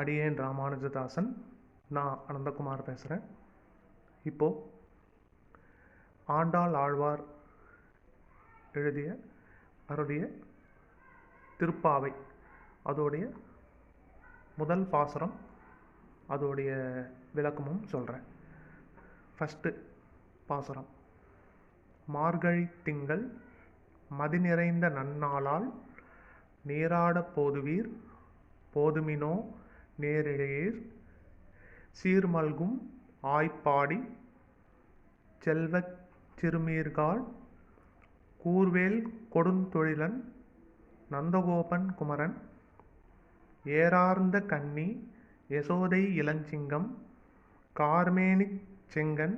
அடியேன் ராமானுஜதாசன். நான் அனந்தகுமார் பேசுகிறேன் இப்போது ஆண்டாள் ஆழ்வார் எழுதிய அவருடைய திருப்பாவை அதோடைய முதல் பாசுரம் அதோடைய விளக்கமும் சொல்கிறேன் ஃபஸ்ட்டு பாசுரம். மார்கழி திங்கள் மதி நிறைந்த நன்னாளால் நீராட போதுவீர் போதுமினோ நேரிடையீர் சீர்மல்கும் ஆய்ப்பாடி செல்வச் சிறுமீர்கால் கூர்வேல் கொடுந்தொழிலன் நந்தகோபன் குமரன் ஏறார்ந்த கன்னி யசோதை இளஞ்சிங்கம் கார்மேனிச் செங்கன்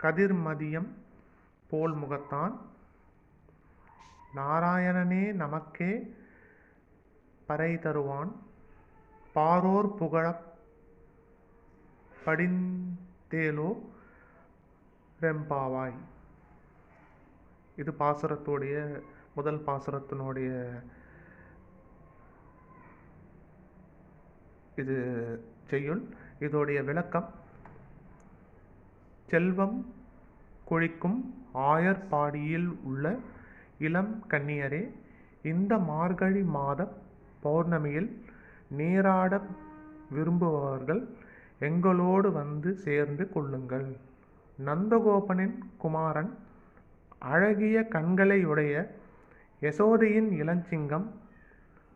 கதிர்மதியம் போல் முகத்தான் நாராயணனே நமக்கே பறை தருவான். பாரோர் புகழப் படிந்தேலோ ரெம்பாவாய். இது பாசுரத்துடைய முதல் பாசுரத்தினுடைய இது செய்யுள். இதோடைய விளக்கம் செல்வம் குழிக்கும் ஆயர்பாடியில் உள்ள இளம் கன்னியரே இந்த மார்கழி மாத பௌர்ணமியில் நீராட விரும்புபவர்கள் எங்களோடு வந்து சேர்ந்து கொள்ளுங்கள். நந்தகோபனின் குமாரன் அழகிய கண்களையுடைய யசோதையின் இளஞ்சிங்கம்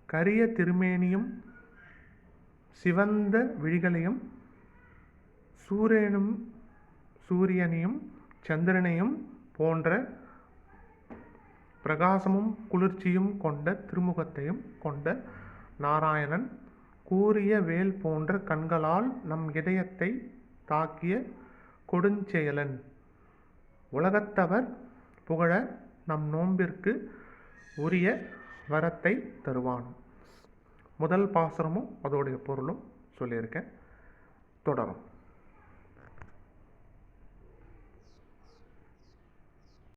கரிய திருமேனியும் சிவந்த விழிகளையும் சூரியனும் சூரியனையும் சந்திரனையும் போன்ற பிரகாசமும் குளிர்ச்சியும் கொண்ட திருமுகத்தையும் கொண்ட நாராயணன் கூறிய வேல் போன்ற கண்களால் நம் இதயத்தை தாக்கிய கொடுஞ்செயலன். உலகத்தவர் புகழ நம் நோன்பிற்கு உரிய வரத்தை தருவான். முதல் பாசுரமும் அதோடைய பொருளும் சொல்லியிருக்கேன். தொடரும்.